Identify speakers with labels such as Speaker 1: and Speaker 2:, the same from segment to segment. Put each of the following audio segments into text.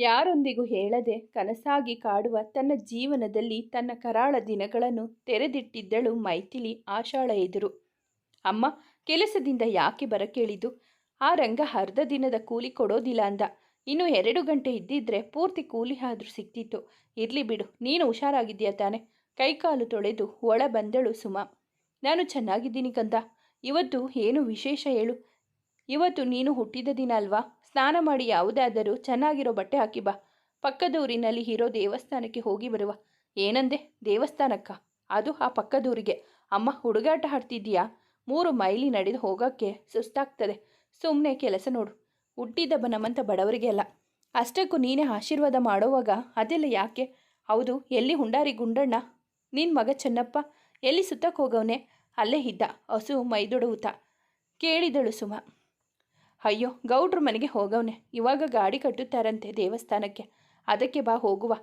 Speaker 1: ಯಾರೊಂದಿಗೂ ಹೇಳದೆ ಕನಸಾಗಿ ಕಾಡುವ ತನ್ನ ಜೀವನದಲ್ಲಿ ತನ್ನ ಕರಾಳ ದಿನಗಳನ್ನು ತೆರೆದಿಟ್ಟಿದ್ದಳು ಮೈಥಿಲಿ ಆಶಾಳ ಎದುರು. ಅಮ್ಮ, ಕೆಲಸದಿಂದ ಯಾಕೆ ಬರಕೇಳಿದು ಆ ರಂಗ ಅರ್ಧ ದಿನದ ಕೂಲಿ ಕೊಡೋದಿಲ್ಲ ಅಂದ. ಇನ್ನು ಎರಡು ಗಂಟೆ ಇದ್ದಿದ್ರೆ ಪೂರ್ತಿ ಕೂಲಿ ಆದರೂ ಸಿಕ್ತಿತ್ತು. ಇರಲಿ ಬಿಡು, ನೀನು ಹುಷಾರಾಗಿದ್ದೀಯ ತಾನೆ? ಕೈಕಾಲು ತೊಳೆದು ಒಳ ಬಂದಳು ಸುಮಾ. ನಾನು ಚೆನ್ನಾಗಿದ್ದೀನಿ ಕಂದ. ಇವತ್ತು ಏನು ವಿಶೇಷ ಹೇಳು? ಇವತ್ತು ನೀನು ಹುಟ್ಟಿದ ದಿನ ಅಲ್ವಾ? ಸ್ನಾನ ಮಾಡಿ ಯಾವುದಾದರೂ ಚೆನ್ನಾಗಿರೋ ಬಟ್ಟೆ ಹಾಕಿ ಬಾ. ಪಕ್ಕದೂರಿನಲ್ಲಿ ಇರೋ ದೇವಸ್ಥಾನಕ್ಕೆ ಹೋಗಿ ಬರುವ. ಏನಂದೆ? ದೇವಸ್ಥಾನಕ್ಕ? ಅದು ಆ ಪಕ್ಕದೂರಿಗೆ. ಅಮ್ಮ, ಹುಡುಗಾಟ ಆಡ್ತಿದ್ದೀಯಾ? ಮೂರು ಮೈಲಿ ನಡೆದು ಹೋಗೋಕ್ಕೆ ಸುಸ್ತಾಗ್ತದೆ. ಸುಮ್ಮನೆ ಕೆಲಸ ನೋಡು. ಹುಟ್ಟಿದ ಬನಮಂತ ಬಡವರಿಗೆ ಅಲ್ಲ. ಅಷ್ಟಕ್ಕೂ ನೀನೇ ಆಶೀರ್ವಾದ ಮಾಡೋವಾಗ ಅದೆಲ್ಲ ಯಾಕೆ? ಹೌದು, ಎಲ್ಲಿ ಹುಂಡಾರಿ ಗುಂಡಣ್ಣ? ನಿನ್ನ ಮಗ ಚೆನ್ನಪ್ಪ, ಎಲ್ಲಿ ಸುತ್ತಕ್ಕೆ ಹೋಗವನೆ? ಅಲ್ಲೇ ಇದ್ದ. ಹಸು ಮೈದೊಡುವುತ ಕೇಳಿದಳು ಸುಮ. ಅಯ್ಯೋ, ಗೌಡ್ರ ಮನೆಗೆ ಹೋಗವನೆ. ಇವಾಗ ಗಾಡಿ ಕಟ್ಟುತ್ತಾರಂತೆ ದೇವಸ್ಥಾನಕ್ಕೆ. ಅದಕ್ಕೆ ಬಾ, ಹೋಗುವ.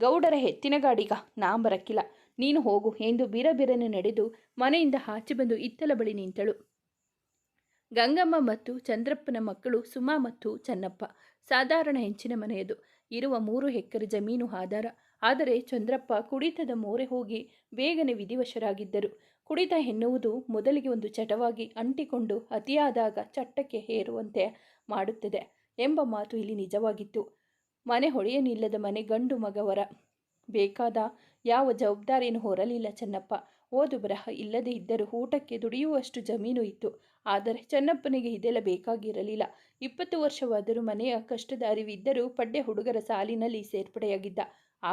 Speaker 1: ಗೌಡರ ಹೆತ್ತಿನ ಗಾಡಿಗ ನಾ ಬರಕ್ಕಿಲ್ಲ. ನೀನು ಹೋಗು ಎಂದು ಬಿರಬಿರನೆ ನಡೆದು ಮನೆಯಿಂದ ಆಚೆ ಬಂದು ಇತ್ತಲ ಬಳಿ ನಿಂತಳು. ಗಂಗಮ್ಮ ಮತ್ತು ಚಂದ್ರಪ್ಪನ ಮಕ್ಕಳು ಸುಮಾ ಮತ್ತು ಚನ್ನಪ್ಪ, ಸಾಧಾರಣ ಹೆಂಚಿನ ಮನೆಯದು. ಇರುವ ಮೂರು ಎಕರೆ ಜಮೀನು ಆಧಾರ. ಆದರೆ ಚಂದ್ರಪ್ಪ ಕುಡಿತದ ಮೋರೆ ಹೋಗಿ ಬೇಗನೆ ವಿಧಿವಶರಾಗಿದ್ದರು. ಕುಡಿತ ಎನ್ನುವುದು ಮೊದಲಿಗೆ ಒಂದು ಚಟವಾಗಿ ಅಂಟಿಕೊಂಡು ಅತಿಯಾದಾಗ ಚಟ್ಟಕ್ಕೆ ಹೇರುವಂತೆ ಮಾಡುತ್ತದೆ ಎಂಬ ಮಾತು ಇಲ್ಲಿ ನಿಜವಾಗಿತ್ತು. ಮನೆ ಹೊಳೆಯನಿಲ್ಲದ ಮನೆ ಗಂಡು ಮಗವರ ಬೇಕಾದ ಯಾವ ಜವಾಬ್ದಾರಿಯನ್ನು ಹೊರಲಿಲ್ಲ ಚೆನ್ನಪ್ಪ. ಓದು ಬರಹ ಇಲ್ಲದೇ ಇದ್ದರೂ ಊಟಕ್ಕೆ ದುಡಿಯುವಷ್ಟು ಜಮೀನು ಇತ್ತು. ಆದರೆ ಚೆನ್ನಪ್ಪನಿಗೆ ಇದೆಲ್ಲ ಬೇಕಾಗಿರಲಿಲ್ಲ. ಇಪ್ಪತ್ತು ವರ್ಷವಾದರೂ ಮನೆಯ ಕಷ್ಟದ ಅರಿವಿದ್ದರೂ ಪಡ್ಡೆ ಹುಡುಗರ ಸಾಲಿನಲ್ಲಿ ಸೇರ್ಪಡೆಯಾಗಿದ್ದ.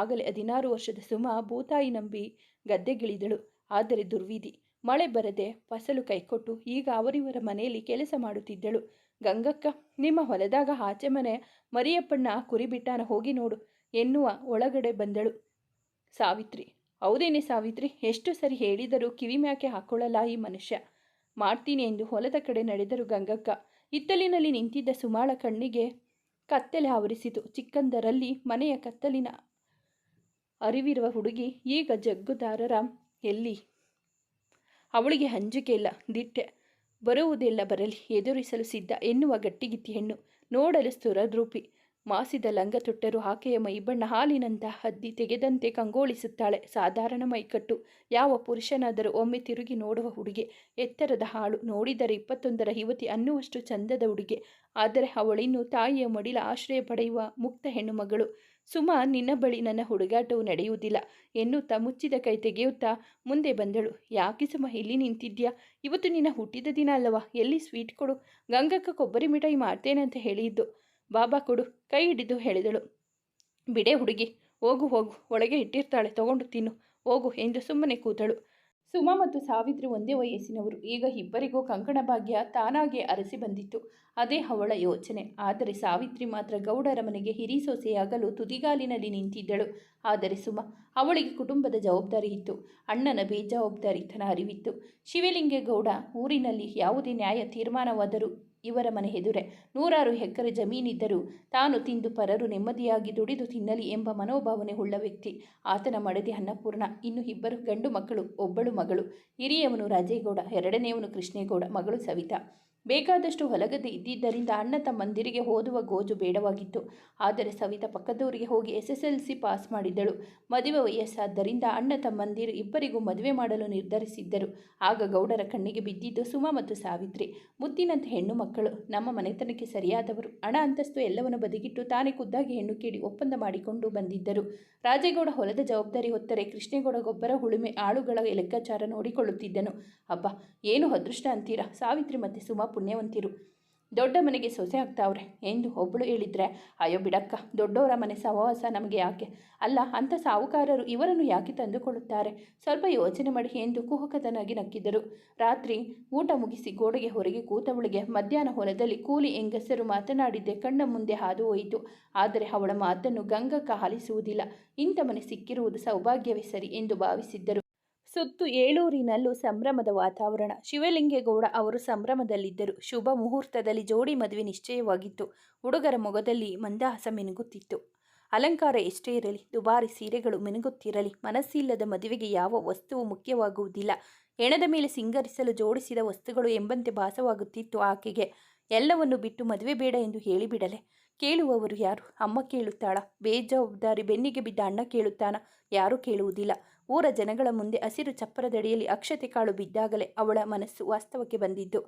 Speaker 1: ಆಗಲೇ ಹದಿನಾರು ವರ್ಷದ ಸುಮ ಭೂತಾಯಿ ನಂಬಿ ಗದ್ದೆಗಿಳಿದಳು. ಆದರೆ ದುರ್ವಿಧಿ, ಮಳೆ ಬರದೆ ಫಸಲು ಕೈಕೊಟ್ಟು ಈಗ ಅವರಿವರ ಮನೆಯಲ್ಲಿ ಕೆಲಸ ಮಾಡುತ್ತಿದ್ದಳು. ಗಂಗಕ್ಕ, ನಿಮ್ಮ ಹೊಲದಾಗ ಆಚೆ ಮನೆ ಮರಿಯಪ್ಪಣ್ಣ ಕುರಿಬಿಟ್ಟಾನ ಹೋಗಿ ನೋಡು ಎನ್ನುವ ಒಳಗಡೆ ಬಂದಳು. ಸಾವಿತ್ರಿ, ಹೌದೇನೆ ಸಾವಿತ್ರಿ, ಎಷ್ಟು ಸರಿ ಹೇಳಿದರೂ ಕಿವಿ ಮ್ಯಾಕೆ ಹಾಕೊಳ್ಳಲ್ಲ ಈ ಮನುಷ್ಯ. ಮಾಡ್ತೀನಿ ಎಂದು ಹೊಲದ ಕಡೆ ನಡೆದರು ಗಂಗಕ್ಕ. ಇತ್ತಲಿನಲ್ಲಿ ನಿಂತಿದ್ದ ಸುಮಾಳ ಕಣ್ಣಿಗೆ ಕತ್ತಲೆ ಆವರಿಸಿತು. ಚಿಕ್ಕಂದರಲ್ಲಿ ಮನೆಯ ಕತ್ತಲಿನ ಅರಿವಿರುವ ಹುಡುಗಿ ಈಗ ಜಗ್ಗುದಾರರ ಎಲ್ಲಿ? ಅವಳಿಗೆ ಹಂಜಿಕೆ ಇಲ್ಲ, ದಿಟ್ಟೆ. ಬರುವುದೆಲ್ಲ ಬರಲಿ, ಎದುರಿಸಲು ಸಿದ್ಧ. ಎನ್ನುವ ಗಟ್ಟಿಗಿತ್ತಿ ಹೆಣ್ಣು. ನೋಡಲು ಸ್ಥುರದ್ರೂಪಿ ಮಾಸಿದ ಲಂಗ ತೊಟ್ಟರು ಆಕೆಯ ಮೈಬಣ್ಣ ಹಾಲಿನಂತಹ ಹದ್ದಿ ತೆಗೆದಂತೆ ಕಂಗೋಳಿಸುತ್ತಾಳೆ. ಸಾಧಾರಣ ಮೈಕಟ್ಟು. ಯಾವ ಪುರುಷನಾದರೂ ಒಮ್ಮೆ ತಿರುಗಿ ನೋಡುವ ಹುಡುಗಿ. ಎತ್ತರದ ಹಾಳು. ನೋಡಿದರೆ ಇಪ್ಪತ್ತೊಂದರ ಯುವತಿ ಅನ್ನುವಷ್ಟು ಚಂದದ ಹುಡುಗಿ ಆದರೆ ಅವಳಿನ್ನು ತಾಯಿಯ ಮಡಿಲ ಆಶ್ರಯ ಪಡೆಯುವ ಮುಕ್ತ ಹೆಣ್ಣು ಮಗಳು ಸುಮಾ ನಿನ್ನ ಬಳಿ ನನ್ನ ಹುಡುಗಾಟವು ನಡೆಯುವುದಿಲ್ಲ. ಎನ್ನುತ್ತಾ ಮುಚ್ಚಿದ ಕೈ ತೆಗೆಯುತ್ತಾ ಮುಂದೆ ಬಂದಳು. ಯಾಕೆ ಸುಮ ಇಲ್ಲಿ ನಿಂತಿದ್ಯಾ? ಇವತ್ತು ನಿನ್ನ ಹುಟ್ಟಿದ ದಿನ ಅಲ್ಲವಾ? ಎಲ್ಲಿ ಸ್ವೀಟ್ ಕೊಡು. ಗಂಗಕ್ಕ ಕೊಬ್ಬರಿ ಮಿಠಾಯಿ ಮಾಡ್ತೇನೆ ಅಂತ ಹೇಳಿದ್ದು. ಬಾಬಾ ಕೊಡು. ಕೈ ಹಿಡಿದು ಹೇಳಿದಳು. ಬಿಡೆ ಹುಡುಗಿ, ಹೋಗು ಹೋಗು. ಒಳಗೆ ಇಟ್ಟಿರ್ತಾಳೆ. ತಗೊಂಡು ತಿನ್ನು. ಹೋಗು ಎಂದು ಸುಮ್ಮನೆ ಕೂತಳು. ಸುಮಾ ಮತ್ತು ಸಾವಿತ್ರಿ ಒಂದೇ ವಯಸ್ಸಿನವರು. ಈಗ ಇಬ್ಬರಿಗೂ ಕಂಕಣ ಭಾಗ್ಯ ತಾನಾಗೆ ಅರಸಿ ಬಂದಿತ್ತು. ಅದೇ ಅವಳ ಯೋಚನೆ. ಆದರೆ ಸಾವಿತ್ರಿ ಮಾತ್ರ ಗೌಡರ ಮನೆಗೆ ಹಿರಿ ಸೊಸೆಯಾಗಲು ತುದಿಗಾಲಿನಲ್ಲಿ ನಿಂತಿದ್ದಳು. ಆದರೆ ಸುಮ, ಅವಳಿಗೆ ಕುಟುಂಬದ ಜವಾಬ್ದಾರಿ ಇತ್ತು. ಅಣ್ಣನ ಬೇಜವಾಬ್ದಾರಿತನ ಅರಿವಿತ್ತು. ಶಿವಲಿಂಗೇಗೌಡ, ಊರಿನಲ್ಲಿ ಯಾವುದೇ ನ್ಯಾಯ ತೀರ್ಮಾನವಾದರೂ ಇವರ ಮನೆ ಎದುರೆ. ನೂರಾರು ಎಕರೆ ಜಮೀನಿದ್ದರೂ ತಾನು ತಿಂದು ಪರರು ನೆಮ್ಮದಿಯಾಗಿ ದುಡಿದು ತಿನ್ನಲಿ ಎಂಬ ಮನೋಭಾವನೆ ಉಳ್ಳ ವ್ಯಕ್ತಿ. ಆತನ ಮಡದಿ ಅನ್ನಪೂರ್ಣ, ಇನ್ನು ಇಬ್ಬರು ಗಂಡು ಮಕ್ಕಳು, ಒಬ್ಬಳು ಮಗಳು. ಹಿರಿಯವನು ರಾಜೇಗೌಡ, ಎರಡನೆಯವನು ಕೃಷ್ಣೇಗೌಡ, ಮಗಳು ಸವಿತಾ. ಬೇಕಾದಷ್ಟು ಹೊಲಗದ್ದೆ ಇದ್ದಿದ್ದರಿಂದ ಅಣ್ಣ ತಮ್ಮಂದಿರಿಗೆ ಓದುವ ಗೋಜು ಬೇಡವಾಗಿತ್ತು. ಆದರೆ ಸವಿತಾ ಪಕ್ಕದವರಿಗೆ ಹೋಗಿ S S L C pass ಮಾಡಿದ್ದಳು. ಮದುವೆ ವಯಸ್ಸಾದ್ದರಿಂದ ಅಣ್ಣ ತಮ್ಮಂದಿರು ಇಬ್ಬರಿಗೂ ಮದುವೆ ಮಾಡಲು ನಿರ್ಧರಿಸಿದ್ದರು. ಆಗ ಗೌಡರ ಕಣ್ಣಿಗೆ ಬಿದ್ದಿದ್ದು ಸುಮ ಮತ್ತು ಸಾವಿತ್ರಿ. ಮುದ್ದಿನಂತೆ ಹೆಣ್ಣು ಮಕ್ಕಳು. ನಮ್ಮ ಮನೆತನಕ್ಕೆ ಸರಿಯಾದವರು. ಹಣ, ಅಂತಸ್ತು ಎಲ್ಲವನ್ನು ಬದಿಗಿಟ್ಟು ತಾನೇ ಖುದ್ದಾಗಿ ಹೆಣ್ಣು ಕೇಳಿ ಒಪ್ಪಂದ ಮಾಡಿಕೊಂಡು ಬಂದಿದ್ದರು. ರಾಜೇಗೌಡ ಹೊಲದ ಜವಾಬ್ದಾರಿ ಹೊತ್ತರೆ ಕೃಷ್ಣೇಗೌಡ ಗೊಬ್ಬರ ಹುಳುಮೆ ಆಳುಗಳ ಲೆಕ್ಕಾಚಾರ ನೋಡಿಕೊಳ್ಳುತ್ತಿದ್ದನು. ಅಬ್ಬ, ಏನು ಅದೃಷ್ಟ ಅಂತೀರಾ? ಸಾವಿತ್ರಿ ಮತ್ತು ಸುಮ ಪುಣ್ಯವಂತಿರು. ದೊಡ್ಡ ಮನೆಗೆ ಸೊಸೆ ಆಗ್ತಾವ್ರೆ. ಎಂದು ಒಬ್ಬಳು ಹೇಳಿದ್ರೆ, ಅಯ್ಯೋ ಬಿಡಕ್ಕ, ದೊಡ್ಡವರ ಮನೆ ಸಹವಾಸ ನಮಗೆ ಯಾಕೆ? ಅಲ್ಲ, ಅಂತ ಸಾಹುಕಾರರು ಇವರನ್ನು ಯಾಕೆ ತಂದುಕೊಳ್ಳುತ್ತಾರೆ? ಸ್ವಲ್ಪ ಯೋಚನೆ ಮಾಡಿ ಎಂದು ಕುಹಕತನಾಗಿ ನಕ್ಕಿದರು. ರಾತ್ರಿ ಊಟ ಮುಗಿಸಿ ಗೋಡೆಗೆ ಹೊರಗೆ ಕೂತವಳಿಗೆ ಮಧ್ಯಾಹ್ನ ಹೊಲದಲ್ಲಿ ಕೂಲಿ ಹೆಂಗಸರು ಮಾತನಾಡಿದ್ದೆ ಕಣ್ಣ ಮುಂದೆ ಹಾದು ಹೋಯಿತು. ಆದರೆ ಅವಳ ಮಾತನ್ನು ಗಂಗಕ್ಕ ಹಾಲಿಸುವುದಿಲ್ಲ ಇಂಥ ಮನೆ ಸಿಕ್ಕಿರುವುದು ಸೌಭಾಗ್ಯವೇ ಸರಿ ಎಂದು ಭಾವಿಸಿದ್ದರು. ಸುತ್ತು ಏಳೂರಿನಲ್ಲೂ ಸಂಭ್ರಮದ ವಾತಾವರಣ. ಶಿವಲಿಂಗೇಗೌಡ ಅವರು ಸಂಭ್ರಮದಲ್ಲಿದ್ದರು. ಶುಭ ಮುಹೂರ್ತದಲ್ಲಿ ಜೋಡಿ ಮದುವೆ ನಿಶ್ಚಯವಾಗಿತ್ತು. ಹುಡುಗರ ಮೊಗದಲ್ಲಿ ಮಂದಹಾಸ ಮಿನುಗುತ್ತಿತ್ತು. ಅಲಂಕಾರ ಎಷ್ಟೇ ಇರಲಿ, ದುಬಾರಿ ಸೀರೆಗಳು ಮಿನುಗುತ್ತಿರಲಿ, ಮನಸ್ಸಿಲ್ಲದ ಮದುವೆಗೆ ಯಾವ ವಸ್ತುವು ಮುಖ್ಯವಾಗುವುದಿಲ್ಲ. ಹೆಣದ ಮೇಲೆ ಸಿಂಗರಿಸಲು ಜೋಡಿಸಿದ ವಸ್ತುಗಳು ಎಂಬಂತೆ ಭಾಸವಾಗುತ್ತಿತ್ತು ಆಕೆಗೆ. ಎಲ್ಲವನ್ನು ಬಿಟ್ಟು ಮದುವೆ ಬೇಡ ಎಂದು ಹೇಳಿಬಿಡಲೆ. ಕೇಳುವವರು ಯಾರು? ಅಮ್ಮ ಕೇಳುತ್ತಾಳ? ಬೇಜವಾಬ್ದಾರಿ ಬೆನ್ನಿಗೆ ಬಿದ್ದ ಅಣ್ಣ ಕೇಳುತ್ತಾನ? ಯಾರೂ ಕೇಳುವುದಿಲ್ಲ. ಊರ ಜನಗಳ ಮುಂದೆ ಹಸಿರು ಚಪ್ಪರದಡಿಯಲ್ಲಿ ಅಕ್ಷತೆ ಕಾಳು ಬಿದ್ದಾಗಲೇ ಅವಳ ಮನಸ್ಸು ವಾಸ್ತವಕ್ಕೆ ಬಂದಿದ್ದು.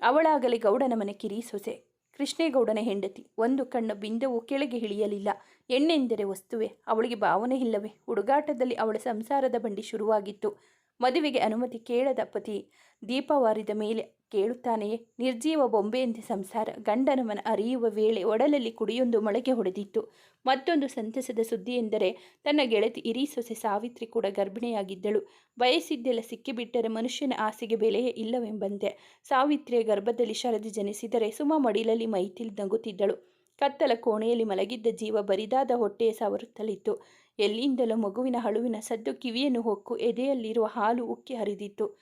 Speaker 1: ಅವಳಾಗಲೇ ಗೌಡನ ಮನೆ ಕಿರಿ ಸೊಸೆ. ಕೃಷ್ಣೇಗೌಡನ ಹೆಂಡತಿ. ಒಂದು ಕಣ್ಣು ಬಿಂದವು ಕೆಳಗೆ ಇಳಿಯಲಿಲ್ಲ. ಹೆಣ್ಣೆಂದರೆ ವಸ್ತುವೆ? ಅವಳಿಗೆ ಭಾವನೆ ಇಲ್ಲವೇ? ಹುಡುಗಾಟದಲ್ಲಿ ಅವಳ ಸಂಸಾರದ ಬಂಡಿ ಶುರುವಾಗಿತ್ತು. ಮದುವೆಗೆ ಅನುಮತಿ ಕೇಳದ ಪತಿ ದೀಪವಾರಿದ ಮೇಲೆ ಕೇಳುತ್ತಾನೆಯೇ? ನಿರ್ಜೀವ ಬೊಂಬೆಯಂತೆ ಸಂಸಾರ. ಗಂಡನ ಮನ ಅರಿಯುವ ವೇಳೆ ಒಡಲಲ್ಲಿ ಕುಡಿಯೊಂದು ಮೊಳಗೆ ಹೊಡೆದಿತ್ತು. ಮತ್ತೊಂದು ಸಂತಸದ ಸುದ್ದಿ ಎಂದರೆ ತನ್ನ ಗೆಳತಿ ಇರೀ ಸೊಸೆ ಸಾವಿತ್ರಿ ಕೂಡ ಗರ್ಭಿಣಿಯಾಗಿದ್ದಳು. ಬಯಸಿದ್ದೆಲ್ಲ ಸಿಕ್ಕಿಬಿಟ್ಟರೆ ಮನುಷ್ಯನ ಆಸೆಗೆ ಬೆಲೆಯೇ ಇಲ್ಲವೆಂಬಂತೆ ಸಾವಿತ್ರಿಯ ಗರ್ಭದಲ್ಲಿ ಶರದಿ ಜನಿಸಿದರೆ ಸುಮ ಮಡಿಲಲ್ಲಿ ಮೈತಿಲ್ ನಗುತ್ತಿದ್ದಳು. ಕತ್ತಲ ಕೋಣೆಯಲ್ಲಿ ಮಲಗಿದ್ದ ಜೀವ ಬರಿದಾದ ಹೊಟ್ಟೆಯ ಸವರುತ್ತಲಿತ್ತು. ಎಲ್ಲಿಂದಲೂ ಮಗುವಿನ ಹಳುವಿನ ಸದ್ದು ಕಿವಿಯನ್ನು ಹೊಕ್ಕು ಎದೆಯಲ್ಲಿರುವ ಹಾಲು ಉಕ್ಕಿ ಹರಿದಿತ್ತು.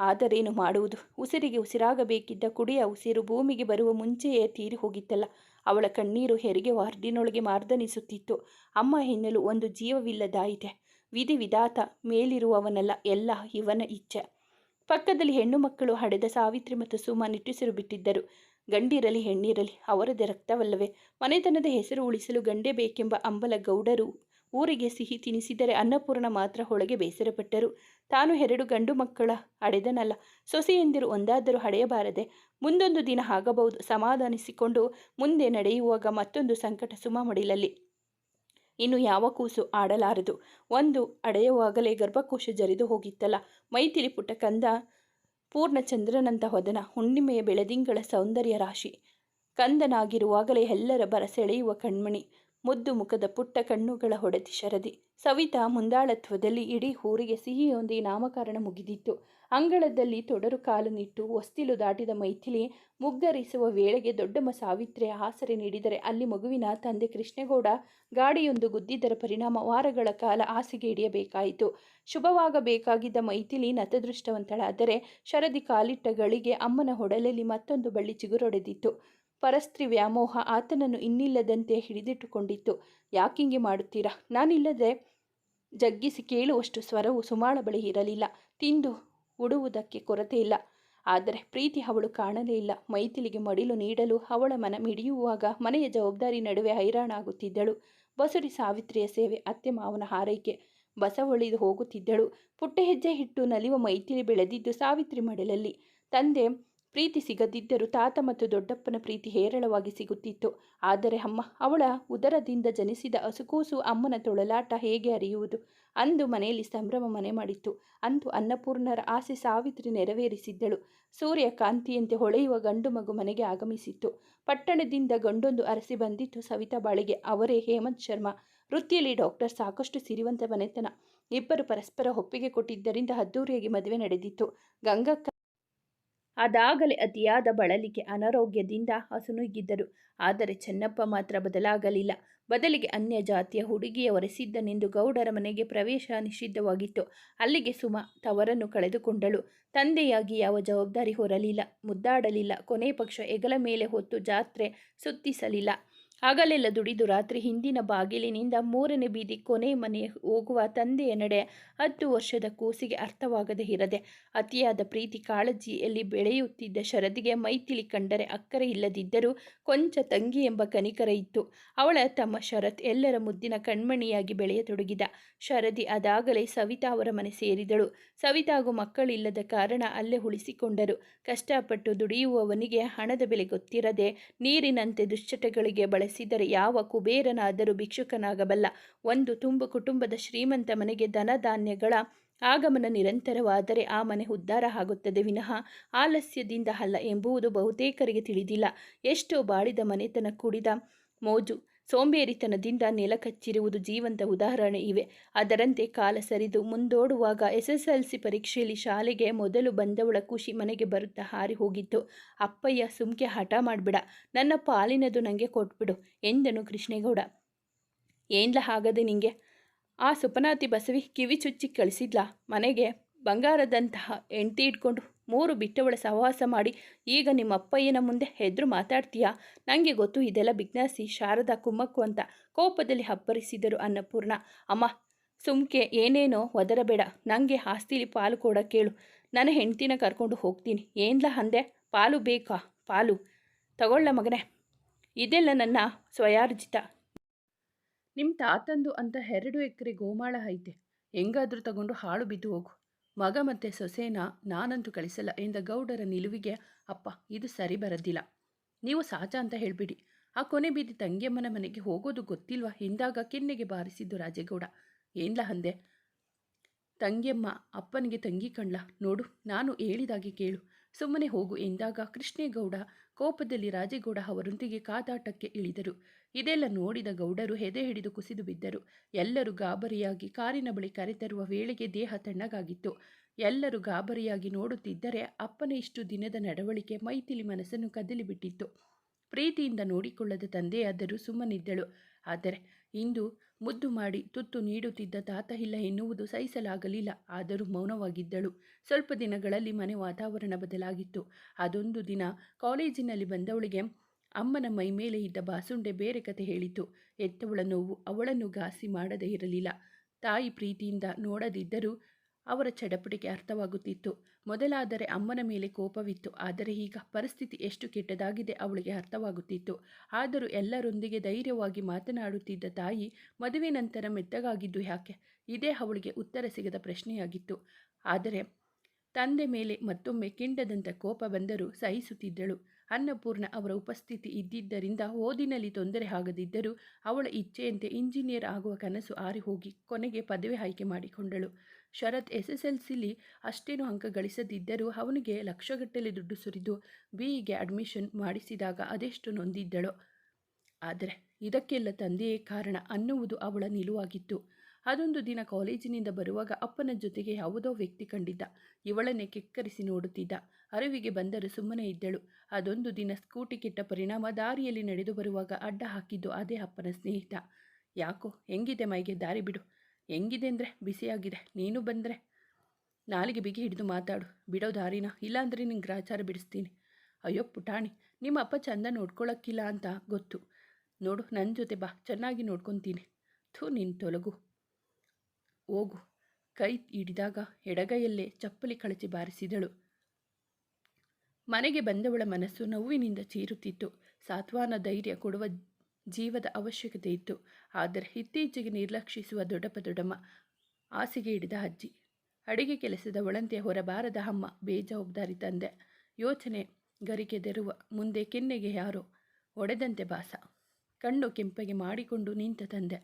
Speaker 1: ಆದರೇನು ಮಾಡುವುದು? ಉಸಿರಿಗೆ ಉಸಿರಾಗಬೇಕಿದ್ದ ಕುಡಿಯ ಉಸಿರು ಭೂಮಿಗೆ ಬರುವ ಮುಂಚೆಯೇ ತೀರಿ ಹೋಗಿತ್ತಲ್ಲ. ಅವಳ ಕಣ್ಣೀರು ಹೆರಿಗೆ ವಾರ್ಡಿನೊಳಗೆ ಮಾರ್ದನಿಸುತ್ತಿತ್ತು. ಅಮ್ಮ ಎನ್ನಲು ಒಂದು ಜೀವವಿಲ್ಲದಾಯಿತೆ. ವಿಧಿ ವಿಧಾತ ಮೇಲಿರುವವನಲ್ಲ, ಎಲ್ಲ ಇವನ ಇಚ್ಛೆ. ಪಕ್ಕದಲ್ಲಿ ಹೆಣ್ಣು ಮಕ್ಕಳು ಹಡೆದ ಸಾವಿತ್ರಿ ಮತ್ತು ಸುಮ ನಿಟ್ಟುಸಿರು ಬಿಟ್ಟಿದ್ದರು. ಗಂಡಿರಲಿ ಹೆಣ್ಣಿರಲಿ, ಅವರದೇ ರಕ್ತವಲ್ಲವೇ? ಮನೆತನದ ಹೆಸರು ಉಳಿಸಲು ಗಂಡೇ ಬೇಕೆಂಬ ಅಂಬಲ ಗೌಡರು ಊರಿಗೆ ಸಿಹಿ ತಿನಿಸಿದರೆ ಅನ್ನಪೂರ್ಣ ಮಾತ್ರ ಹೊಳಗೆ ಬೇಸರಪಟ್ಟರು. ತಾನು ಎರಡು ಗಂಡು ಮಕ್ಕಳ ಹಡೆದನಲ್ಲ ಸೊಸೆಯಂದಿರು ಒಂದಾದರೂ ಹಡೆಯಬಾರದೆ ಮುಂದೊಂದು ದಿನ ಆಗಬಹುದು ಸಮಾಧಾನಿಸಿಕೊಂಡು ಮುಂದೆ ನಡೆಯುವಾಗ ಮತ್ತೊಂದು ಸಂಕಟ ಸುಮ ಮಡಿಲಲ್ಲಿ ಇನ್ನು ಯಾವ ಕೂಸು ಆಡಲಾರದು. ಒಂದು ಅಡೆಯುವಾಗಲೇ ಗರ್ಭಕೋಶ ಜರಿದು ಹೋಗಿತ್ತಲ್ಲ. ಮೈತಿಲಿ ಪುಟ್ಟ ಕಂದ ಪೂರ್ಣಚಂದ್ರನಂತ ಹೊದನ ಹುಣ್ಣಿಮೆಯ ಬೆಳದಿಂಗಳ ಸೌಂದರ್ಯ ರಾಶಿ. ಕಂದನಾಗಿರುವಾಗಲೇ ಎಲ್ಲರ ಬರ ಸೆಳೆಯುವ ಕಣ್ಮಣಿ. ಮುದ್ದು ಮುಖದ ಪುಟ್ಟ ಕಣ್ಣುಗಳ ಹೊಡೆತಿ ಶರದಿ. ಸವಿತಾ ಮುಂದಾಳತ್ವದಲ್ಲಿ ಇಡೀ ಊರಿಗೆ ಸಿಹಿಯೊಂದಿ ನಾಮಕರಣ ಮುಗಿದಿತ್ತು. ಅಂಗಳದಲ್ಲಿ ತೊಡರು ಕಾಲು ನಿಟ್ಟು ಹೊಸ್ತಿಲು ದಾಟಿದ ಮೈಥಿಲಿ ಮುಗ್ಗರಿಸುವ ವೇಳೆಗೆ ದೊಡ್ಡಮ್ಮ ಸಾವಿತ್ರಿಯ ಆಸರೆ ನೀಡಿದರೆ ಅಲ್ಲಿ ಮಗುವಿನ ತಂದೆ ಕೃಷ್ಣೇಗೌಡ ಗಾಡಿಯೊಂದು ಗುದ್ದಿದ್ದರ ಪರಿಣಾಮ ವಾರಗಳ ಕಾಲ ಹಾಸಿಗೆ ಹಿಡಿಯಬೇಕಾಯಿತು. ಶುಭವಾಗಬೇಕಾಗಿದ್ದ ಮೈಥಿಲಿ ನತದೃಷ್ಟವಂತಳಾದರೆ ಶರದಿ ಕಾಲಿಟ್ಟ ಗಳಿಗೆ ಅಮ್ಮನ ಹೊಡಲಲ್ಲಿ ಮತ್ತೊಂದು ಬಳ್ಳಿ ಚಿಗುರೊಡೆದಿತ್ತು. ಪರಸ್ತ್ರೀ ವ್ಯಾಮೋಹ ಆತನನ್ನು ಇನ್ನಿಲ್ಲದಂತೆ ಹಿಡಿದಿಟ್ಟುಕೊಂಡಿತ್ತು. ಯಾಕಿಂಗೆ ಮಾಡುತ್ತೀರಾ? ನಾನಿಲ್ಲದೆ ಜಗ್ಗಿಸಿ ಕೇಳುವಷ್ಟು ಸ್ವರವು ಸುಮಾಳ ಬಳಿ ಇರಲಿಲ್ಲ. ತಿಂದು ಉಡುವುದಕ್ಕೆ ಕೊರತೆ ಇಲ್ಲ. ಆದರೆ ಪ್ರೀತಿ ಅವಳು ಕಾಣಲೇ ಇಲ್ಲ. ಮೈಥಿಲಿಗೆ ಮಡಿಲು ನೀಡಲು ಅವಳ ಮನ ಮಿಡಿಯುವಾಗ ಮನೆಯ ಜವಾಬ್ದಾರಿ ನಡುವೆ ಹೈರಾಣಾಗುತ್ತಿದ್ದಳು. ಬಸುರಿ ಸಾವಿತ್ರಿಯ ಸೇವೆ, ಅತ್ತೆ ಮಾವನ ಹಾರೈಕೆ. ಬಸವಳಿದು ಹೋಗುತ್ತಿದ್ದಳು. ಪುಟ್ಟ ಹೆಜ್ಜೆ ಹಿಟ್ಟು ನಲಿವ ಮೈಥಿಲಿ ಬೆಳೆದಿದ್ದು ಸಾವಿತ್ರಿ ಮಡಿಲಲ್ಲಿ. ತಂದೆ ಪ್ರೀತಿ ಸಿಗದಿದ್ದರೂ ತಾತ ಮತ್ತು ದೊಡ್ಡಪ್ಪನ ಪ್ರೀತಿ ಹೇರಳವಾಗಿ ಸಿಗುತ್ತಿತ್ತು. ಆದರೆ ಅಮ್ಮ, ಅವಳ ಉದರದಿಂದ ಜನಿಸಿದ ಅಸುಕೂಸು ಅಮ್ಮನ ತೊಳಲಾಟ ಹೇಗೆ ಅರಿಯುವುದು? ಅಂದು ಮನೆಯಲ್ಲಿ ಸಂಭ್ರಮ ಮನೆ ಮಾಡಿತ್ತು. ಅಂದು ಅನ್ನಪೂರ್ಣರ ಆಸೆ ಸಾವಿತ್ರಿ ನೆರವೇರಿಸಿದ್ದಳು. ಸೂರ್ಯ ಕಾಂತಿಯಂತೆ ಹೊಳೆಯುವ ಗಂಡು ಮಗು ಮನೆಗೆ ಆಗಮಿಸಿತ್ತು. ಪಟ್ಟಣದಿಂದ ಗಂಡೊಂದು ಅರಸಿ ಬಂದಿತ್ತು ಸವಿತಾ ಬಾಳಿಗೆ. ಅವರೇ ಹೇಮಂತ್ ಶರ್ಮಾ. ವೃತ್ತಿಯಲ್ಲಿ ಡಾಕ್ಟರ್ ಸಾಕಷ್ಟು ಸಿರಿವಂತ ಮನೆತನ. ಇಬ್ಬರು ಪರಸ್ಪರ ಒಪ್ಪಿಗೆ ಕೊಟ್ಟಿದ್ದರಿಂದ ಅದ್ದೂರಿಯಾಗಿ ಮದುವೆ ನಡೆದಿತ್ತು. ಗಂಗಕ್ಕ ಅದಾಗಲೇ ಅತಿಯಾದ ಬಳಲಿಕೆ ಅನಾರೋಗ್ಯದಿಂದ ಹಸುನುಗ್ಗಿದ್ದರು. ಆದರೆ ಚೆನ್ನಪ್ಪ ಮಾತ್ರ ಬದಲಾಗಲಿಲ್ಲ. ಬದಲಿಗೆ ಅನ್ಯ ಜಾತಿಯ ಹುಡುಗಿಯ ಒರೆಸಿದ್ದನೆಂದು ಗೌಡರ ಮನೆಗೆ ಪ್ರವೇಶ ನಿಷಿದ್ಧವಾಗಿತ್ತು. ಅಲ್ಲಿಗೆ ಸುಮ ತವರನ್ನು ಕಳೆದುಕೊಂಡಳು. ತಂದೆಯಾಗಿ ಯಾವ ಜವಾಬ್ದಾರಿ ಹೊರಲಿಲ್ಲ, ಮುದ್ದಾಡಲಿಲ್ಲ. ಕೊನೆ ಪಕ್ಷ ಹೆಗಲ ಮೇಲೆ ಹೊತ್ತು ಜಾತ್ರೆ ಸುತ್ತಿಸಲಿಲ್ಲ. ಹಗಲೆಲ್ಲ ದುಡಿದು ರಾತ್ರಿ ಹಿಂದಿನ ಬಾಗಿಲಿನಿಂದ ಮೂರನೇ ಬೀದಿ ಕೊನೆ ಮನೆ ಹೋಗುವ ತಂದೆಯ ನಡೆ ಹತ್ತು ವರ್ಷದ ಕೂಸಿಗೆ ಅರ್ಥವಾಗದೆ ಇರದೆ, ಅತಿಯಾದ ಪ್ರೀತಿ ಕಾಳಜಿಯಲ್ಲಿ ಬೆಳೆಯುತ್ತಿದ್ದ ಶರದಿಗೆ ಮೈತಿಲಿ ಕಂಡರೆ ಅಕ್ಕರೆ ಇಲ್ಲದಿದ್ದರೂ ಕೊಂಚ ತಂಗಿ ಎಂಬ ಕನಿಕರ ಇತ್ತು. ಅವಳ ತಮ್ಮ ಶರತ್ ಎಲ್ಲರ ಮುದ್ದಿನ ಕಣ್ಮಣಿಯಾಗಿ ಬೆಳೆಯತೊಡಗಿದ. ಶರದಿ ಅದಾಗಲೇ ಸವಿತಾ ಅವರ ಮನೆ ಸೇರಿದಳು. ಸವಿತಾಗೂ ಮಕ್ಕಳಿಲ್ಲದ ಕಾರಣ ಅಲ್ಲೇ ಉಳಿಸಿಕೊಂಡರು. ಕಷ್ಟಪಟ್ಟು ದುಡಿಯುವವನಿಗೆ ಹಣದ ಬೆಲೆ ಗೊತ್ತಿರದೆ ನೀರಿನಂತೆ ದುಶ್ಚಟಗಳಿಗೆ ಬಳಸಿದರೆ ಯಾವ ಕುಬೇರನಾದರೂ ಭಿಕ್ಷುಕನಾಗಬಲ್ಲ. ಒಂದು ತುಂಬು ಕುಟುಂಬದ ಶ್ರೀಮಂತ ಮನೆಗೆ ಧನ ಧಾನ್ಯಗಳ ಆಗಮನ ನಿರಂತರವಾದರೆ ಆ ಮನೆ ಉದ್ಧಾರ ಆಗುತ್ತದೆ. ವಿನಃ ಆಲಸ್ಯದಿಂದ ಅಲ್ಲ ಎಂಬುದು ಬಹುತೇಕರಿಗೆ ತಿಳಿದಿಲ್ಲ. ಎಷ್ಟೋ ಬಾಳಿದ ಮನೆತನ ಕುಡಿದ ಮೋಜು ಸೋಂಬೇರಿತನದಿಂದ ನೆಲಕಚ್ಚಿರುವುದು ಜೀವಂತ ಉದಾಹರಣೆ ಇವೆ. ಅದರಂತೆ ಕಾಲ ಸರಿದು ಮುಂದೋಡುವಾಗ ಎಸ್ ಎಸ್ ಎಲ್ ಸಿ ಪರೀಕ್ಷೆಯಲ್ಲಿ ಶಾಲೆಗೆ ಮೊದಲು ಬಂದವಳ ಖುಷಿ ಮನೆಗೆ ಬರುತ್ತಾ ಹಾರಿ ಹೋಗಿತ್ತು. ಅಪ್ಪಯ್ಯ, ಸುಮ್ಕೆ ಹಠ ಮಾಡಬೇಡ. ನನ್ನ ಪಾಲಿನದು ನನಗೆ ಕೊಟ್ಬಿಡು ಎಂದನು ಕೃಷ್ಣೇಗೌಡ. ಏನ್ಲ ಹಾಗದೆ ನಿಂಗೆ? ಆ ಸುಪನಾತಿ ಬಸವಿ ಕಿವಿ ಚುಚ್ಚಿ ಕಳಿಸಿದ್ಲ? ಮನೆಗೆ ಬಂಗಾರದಂತಹ ಹೆಂಡ್ತಿ ಇಟ್ಕೊಂಡು ಮೂರು ಬಿಟ್ಟವಳ ಸಹವಾಸ ಮಾಡಿ, ಈಗ ನಿಮ್ಮ ಅಪ್ಪಯ್ಯನ ಮುಂದೆ ಹೆದ್ರು ಮಾತಾಡ್ತೀಯಾ? ನನಗೆ ಗೊತ್ತು ಇದೆಲ್ಲ ಬಿಗ್ನಾಸಿ ಶಾರದಾ ಕುಮ್ಮಕ್ಕು ಅಂತ ಕೋಪದಲ್ಲಿ ಹಬ್ಬರಿಸಿದರು ಅನ್ನಪೂರ್ಣ. ಅಮ್ಮ, ಸುಮ್ಕೆ ಏನೇನೋ ಒದರಬೇಡ ನನಗೆ ಆಸ್ತಿಲಿ ಪಾಲು ಕೊಡ ಕೇಳು. ನನ್ನ ಹೆಂಡ್ತಿನ ಕರ್ಕೊಂಡು ಹೋಗ್ತೀನಿ. ಏನ್ಲ ಅಂದೆ? ಪಾಲು ಬೇಕಾ? ಪಾಲು. ತಗೊಳ್ಳ ಮಗನೇ. ಇದೆಲ್ಲ ನನ್ನ ಸ್ವಯಾರ್ಜಿತ. ನಿಮ್ಮ ತಾತಂದು ಅಂತ ಎರಡು ಎಕರೆ ಗೋಮಾಳ ಐತೆ. ಹೆಂಗಾದರೂ ತಗೊಂಡು ಹಾಳು ಬಿದ್ದು ಹೋಗು. ಮಗ ಮತ್ತು ಸೊಸೆನ ನಾನಂತೂ ಕಳಿಸಲ್ಲ. ಎಂದ ಗೌಡರ ನಿಲುವಿಗೆ, ಅಪ್ಪ, ಇದು ಸರಿ ಬರದಿಲ್ಲ. ನೀವು ಸಹಜ ಅಂತ ಹೇಳಿಬಿಡಿ. ಆ ಕೊನೆ ಬೀದಿ ತಂಗಿಯಮ್ಮನ ಮನೆಗೆ ಹೋಗೋದು ಗೊತ್ತಿಲ್ವಾ? ಎಂದಾಗ ಕೆನ್ನೆಗೆ ಬಾರಿಸಿದ್ದು ರಾಜೇಗೌಡ. ಏನ್ಲ ಅಂದೆ? ತಂಗಿಯಮ್ಮ, ಅಪ್ಪನಿಗೆ ತಂಗಿ ಕಣ್ಲ? ನೋಡು, ನಾನು ಹೇಳಿದಾಗೆ ಕೇಳು. ಸುಮ್ಮನೆ ಹೋಗು. ಎಂದಾಗ ಕೃಷ್ಣೇಗೌಡ ಕೋಪದಲ್ಲಿ ರಾಜೇಗೌಡ ಅವರೊಂದಿಗೆ ಕಾದಾಟಕ್ಕೆ ಇಳಿದರು. ಇದೆಲ್ಲ ನೋಡಿದ ಗೌಡರು ಹೆದೆ ಹಿಡಿದು ಕುಸಿದು ಬಿದ್ದರು. ಎಲ್ಲರೂ ಗಾಬರಿಯಾಗಿ ಕಾರಿನ ಬಳಿ ಕರೆತರುವ ವೇಳೆಗೆ ದೇಹ ತಣ್ಣಗಾಗಿತ್ತು. ಎಲ್ಲರೂ ಗಾಬರಿಯಾಗಿ ನೋಡುತ್ತಿದ್ದರೆ ಅಪ್ಪನ ಇಷ್ಟು ದಿನದ ನಡವಳಿಕೆ ಮೈಥಿಲಿ ಮನಸ್ಸನ್ನು ಕದಲಿಬಿಟ್ಟಿತ್ತು. ಪ್ರೀತಿಯಿಂದ ನೋಡಿಕೊಳ್ಳದ ತಂದೆಯಾದರೂ ಸುಮ್ಮನಿದ್ದಳು. ಆದರೆ ಇಂದು ಮುದ್ದು ಮಾಡಿ ತುತ್ತು ನೀಡುತ್ತಿದ್ದ ತಾತ ಇಲ್ಲ ಎನ್ನುವುದು ಸಹಿಸಲಾಗಲಿಲ್ಲ. ಆದರೂ ಮೌನವಾಗಿದ್ದಳು. ಸ್ವಲ್ಪ ದಿನಗಳಲ್ಲಿ ಮನೆ ವಾತಾವರಣ ಬದಲಾಗಿತ್ತು. ಅದೊಂದು ದಿನ ಕಾಲೇಜಿನಲ್ಲಿ ಬಂದವಳಿಗೆ ಅಮ್ಮನ ಮೈ ಮೇಲೆ ಇದ್ದ ಬಾಸುಂಡೆ ಬೇರೆ ಕತೆ ಹೇಳಿತು. ಎತ್ತವಳ ನೋವು ಅವಳನ್ನು ಘಾಸಿ ಮಾಡದೇ ಇರಲಿಲ್ಲ. ತಾಯಿ ಪ್ರೀತಿಯಿಂದ ನೋಡದಿದ್ದರೂ ಅವರ ಚಡಪಟಿಕೆ ಅರ್ಥವಾಗುತ್ತಿತ್ತು. ಮೊದಲಾದರೆ ಅಮ್ಮನ ಮೇಲೆ ಕೋಪವಿತ್ತು. ಆದರೆ ಈಗ ಪರಿಸ್ಥಿತಿ ಎಷ್ಟು ಕೆಟ್ಟದಾಗಿದೆ ಅವಳಿಗೆ ಅರ್ಥವಾಗುತ್ತಿತ್ತು. ಆದರೂ ಎಲ್ಲರೊಂದಿಗೆ ಧೈರ್ಯವಾಗಿ ಮಾತನಾಡುತ್ತಿದ್ದ ತಾಯಿ ಮದುವೆ ನಂತರ ಮೆತ್ತಗಾಗಿದ್ದು ಯಾಕೆ? ಇದೇ ಅವಳಿಗೆ ಉತ್ತರ ಸಿಗದ ಪ್ರಶ್ನೆಯಾಗಿತ್ತು. ಆದರೆ ತಂದೆ ಮೇಲೆ ಮತ್ತೊಮ್ಮೆ ಕಿಂಡದಂಥ ಕೋಪ ಬಂದರೂ ಸಹಿಸುತ್ತಿದ್ದಳು. ಅನ್ನಪೂರ್ಣ ಅವರ ಉಪಸ್ಥಿತಿ ಇದ್ದಿದ್ದರಿಂದ ಓದಿನಲ್ಲಿ ತೊಂದರೆ ಆಗದಿದ್ದರೂ ಅವಳ ಇಚ್ಛೆಯಂತೆ ಇಂಜಿನಿಯರ್ ಆಗುವ ಕನಸು ಆರಿ ಹೋಗಿ ಕೊನೆಗೆ ಪದವಿ ಆಯ್ಕೆ ಮಾಡಿಕೊಂಡಳು. ಶರತ್ ಎಸ್ ಎಸ್ ಎಲ್ ಸಿಲಿ ಅಷ್ಟೇನು ಅಂಕ ಗಳಿಸದಿದ್ದರೂ ಅವನಿಗೆ ಲಕ್ಷಗಟ್ಟಲೆ ದುಡ್ಡು ಸುರಿದು ಬಿ ಇಗೆ ಅಡ್ಮಿಷನ್ ಮಾಡಿಸಿದಾಗ ಅದೆಷ್ಟು ನೊಂದಿದ್ದಳು. ಆದರೆ ಇದಕ್ಕೆಲ್ಲ ತಂದೆಯೇ ಕಾರಣ ಅನ್ನುವುದು ಅವಳ ನಿಲುವಾಗಿತ್ತು. ಅದೊಂದು ದಿನ ಕಾಲೇಜಿನಿಂದ ಬರುವಾಗ ಅಪ್ಪನ ಜೊತೆಗೆ ಯಾವುದೋ ವ್ಯಕ್ತಿ ಕಂಡಿದ್ದ. ಇವಳನ್ನೇ ಕೆಕ್ಕರಿಸಿ ನೋಡುತ್ತಿದ್ದ. ಅರಿವಿಗೆ ಬಂದರೂ ಸುಮ್ಮನೆ ಇದ್ದಳು. ಅದೊಂದು ದಿನ ಸ್ಕೂಟಿ ಕೆಟ್ಟ ಪರಿಣಾಮ ದಾರಿಯಲ್ಲಿ ನಡೆದು ಬರುವಾಗ ಅಡ್ಡ ಹಾಕಿದ್ದು ಅದೇ ಅಪ್ಪನ ಸ್ನೇಹಿತ. ಯಾಕೋ, ಹೆಂಗಿದೆ ಮೈಗೆ ದಾರಿ ಬಿಡು. ಹೆಂಗಿದೆ ಅಂದರೆ ಬಿಸಿಯಾಗಿದೆ ನೀನು ಬಂದರೆ? ನಾಲಿಗೆ ಬಿಗಿ ಹಿಡಿದು ಮಾತಾಡು. ಬಿಡೋ ದಾರಿನ. ಇಲ್ಲಾಂದರೆ ನಿನ್ನ ಗ್ರಾಚಾರ ಬಿಡಿಸ್ತೀನಿ. ಅಯ್ಯೋ ಪುಟಾಣಿ, ನಿಮ್ಮ ಅಪ್ಪ ಚಂದ ನೋಡ್ಕೊಳ್ಳೋಕ್ಕಿಲ್ಲ ಅಂತ ಗೊತ್ತು. ನೋಡು ನನ್ನ ಜೊತೆ ಬಾ. ಚೆನ್ನಾಗಿ ನೋಡ್ಕೊತೀನಿ. ಥೂ ನಿನ್ನ ತೊಲಗು. ಹೋಗು. ಕೈ ಹಿಡಿದಾಗ ಎಡಗೈಯಲ್ಲೇ ಚಪ್ಪಲಿ ಕಳಚಿ ಬಾರಿಸಿದಳು. ಮನೆಗೆ ಬಂದವಳ ಮನಸ್ಸು ನೋವಿನಿಂದ ಚೀರುತ್ತಿತ್ತು. ಸಾತ್ವಾನ ಧೈರ್ಯ ಕೊಡುವ ಜೀವದ ಅವಶ್ಯಕತೆ ಇತ್ತು. ಆದರೆ ಇತ್ತೀಚೆಗೆ ನಿರ್ಲಕ್ಷಿಸುವ ದೊಡ್ಡಪ್ಪ ದೊಡಮ್ಮ ಹಾಸಿಗೆ ಹಿಡಿದ ಅಜ್ಜಿ. ಅಡಿಗೆ ಕೆಲಸದ ಒಳಂತೆ ಹೊರಬಾರದ ಅಮ್ಮ ಬೇಜವಾಬ್ದಾರಿ ತಂದೆ. ಯೋಚನೆ ಗರಿಕೆದೆರುವ ಮುಂದೆ ಕೆನ್ನೆಗೆ ಯಾರೋ ಒಡೆದಂತೆ ಬಾಸ. ಕಣ್ಣು ಕೆಂಪಗೆ ಮಾಡಿಕೊಂಡು ನಿಂತ ತಂದೆ.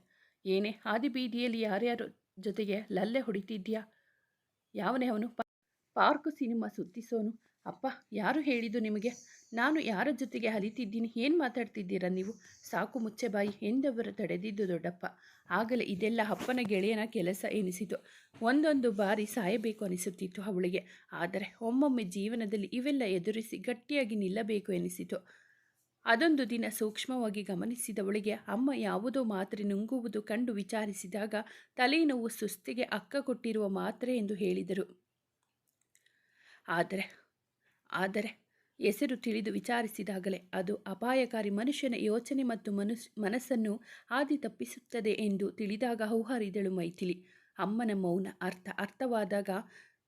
Speaker 1: ಏನೇ ಹಾದಿಬೀದಿಯಲ್ಲಿ ಯಾರ್ಯಾರ ಜೊತೆಗೆ ಲಲ್ಲೆ ಹೊಡಿತಿದ್ಯಾ? ಯಾವನೇ ಅವನು? ಪಾರ್ಕು ಸಿನಿಮಾ ಸುತ್ತಿಸೋನು. ಅಪ್ಪ, ಯಾರು ಹೇಳಿದ್ದು ನಿಮಗೆ? ನಾನು ಯಾರ ಜೊತೆಗೆ ಹಲಿತಿದ್ದೀನಿ ಏನು ಮಾತಾಡ್ತಿದ್ದೀರಾ ನೀವು? ಸಾಕು ಮುಚ್ಚೆ ಬಾಯಿ ಎಂದವರು ತಡೆದಿದ್ದು ದೊಡ್ಡಪ್ಪ. ಆಗಲೇ ಇದೆಲ್ಲ ಅಪ್ಪನ ಗೆಳೆಯನ ಕೆಲಸ ಎನಿಸಿತು. ಒಂದೊಂದು ಬಾರಿ ಸಾಯಬೇಕು ಅನಿಸುತ್ತಿತ್ತು ಅವಳಿಗೆ. ಆದರೆ ಒಮ್ಮೊಮ್ಮೆ ಜೀವನದಲ್ಲಿ ಇವೆಲ್ಲ ಎದುರಿಸಿ ಗಟ್ಟಿಯಾಗಿ ನಿಲ್ಲಬೇಕು ಎನಿಸಿತು. ಅದೊಂದು ದಿನ ಸೂಕ್ಷ್ಮವಾಗಿ ಗಮನಿಸಿದವಳಿಗೆ, ಅಮ್ಮ ಯಾವುದೋ ಮಾತ್ರೆ ನುಂಗುವುದು ಕಂಡು ವಿಚಾರಿಸಿದಾಗ ತಲೆನೋವು ಸುಸ್ತಿಗೆ ಅಕ್ಕ ಕೊಟ್ಟಿರುವ ಮಾತ್ರೆ ಎಂದು ಹೇಳಿದರು. ಆದರೆ ಆದರೆ ಹೆಸರು ತಿಳಿದು ವಿಚಾರಿಸಿದಾಗಲೇ ಅದು ಅಪಾಯಕಾರಿ ಮನುಷ್ಯನ ಯೋಚನೆ ಮತ್ತು ಮನುಸ್, ಮನಸ್ಸನ್ನು ಹಾದಿ ತಪ್ಪಿಸುತ್ತದೆ ಎಂದು ತಿಳಿದಾಗ ಹೌಹಾರಿದಳು ಮೈಥಿಲಿ. ಅಮ್ಮನ ಮೌನ ಅರ್ಥ ಅರ್ಥವಾದಾಗ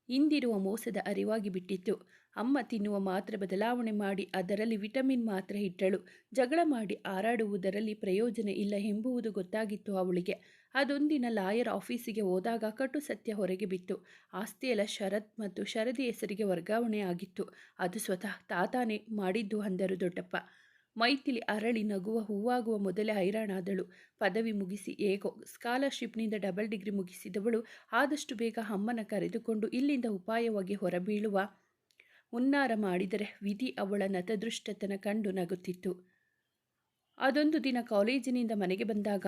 Speaker 1: ಹಿಂದಿರುವ ಮೋಸದ ಅರಿವಾಗಿ ಬಿಟ್ಟಿತ್ತು. ಅಮ್ಮ ತಿನ್ನುವ ಮಾತ್ರ ಬದಲಾವಣೆ ಮಾಡಿ ಅದರಲ್ಲಿ ವಿಟಮಿನ್ ಮಾತ್ರ ಇಟ್ಟಳು. ಜಗಳ ಮಾಡಿ ಹಾರಾಡುವುದರಲ್ಲಿ ಪ್ರಯೋಜನ ಇಲ್ಲ ಎಂಬುವುದು ಗೊತ್ತಾಗಿತ್ತು ಅವಳಿಗೆ. ಅದೊಂದಿನ ಲಾಯರ್ ಆಫೀಸಿಗೆ ಹೋದಾಗ ಕಟು ಸತ್ಯ ಹೊರಗೆ ಬಿತ್ತು. ಆಸ್ತಿಯೆಲ್ಲ ಶರತ್ ಮತ್ತು ಶರದಿ ಹೆಸರಿಗೆ ವರ್ಗಾವಣೆ ಆಗಿತ್ತು. ಅದು ಸ್ವತಃ ತಾತಾನೇ ಮಾಡಿದ್ದು ಅಂದರು ದೊಡ್ಡಪ್ಪ. ಮೈಥಿಲಿ ಅರಳಿ ನಗುವ ಹೂವಾಗುವ ಮೊದಲೇ ಹೈರಾಣಾದಳು. ಪದವಿ ಮುಗಿಸಿ ಹೇಗೋ ಸ್ಕಾಲರ್ಶಿಪ್ನಿಂದ ಡಬಲ್ ಡಿಗ್ರಿ ಮುಗಿಸಿದವಳು. ಆದಷ್ಟು ಬೇಗ ಅಮ್ಮನ ಕರೆದುಕೊಂಡು ಇಲ್ಲಿಂದ ಉಪಾಯವಾಗಿ ಹೊರಬೀಳುವ ಹುನ್ನಾರ ಮಾಡಿದರೆ ವಿಧಿ ಅವಳ ನತದೃಷ್ಟತನ ಕಂಡು ನಗುತ್ತಿತ್ತು. ಅದೊಂದು ದಿನ ಕಾಲೇಜಿನಿಂದ ಮನೆಗೆ ಬಂದಾಗ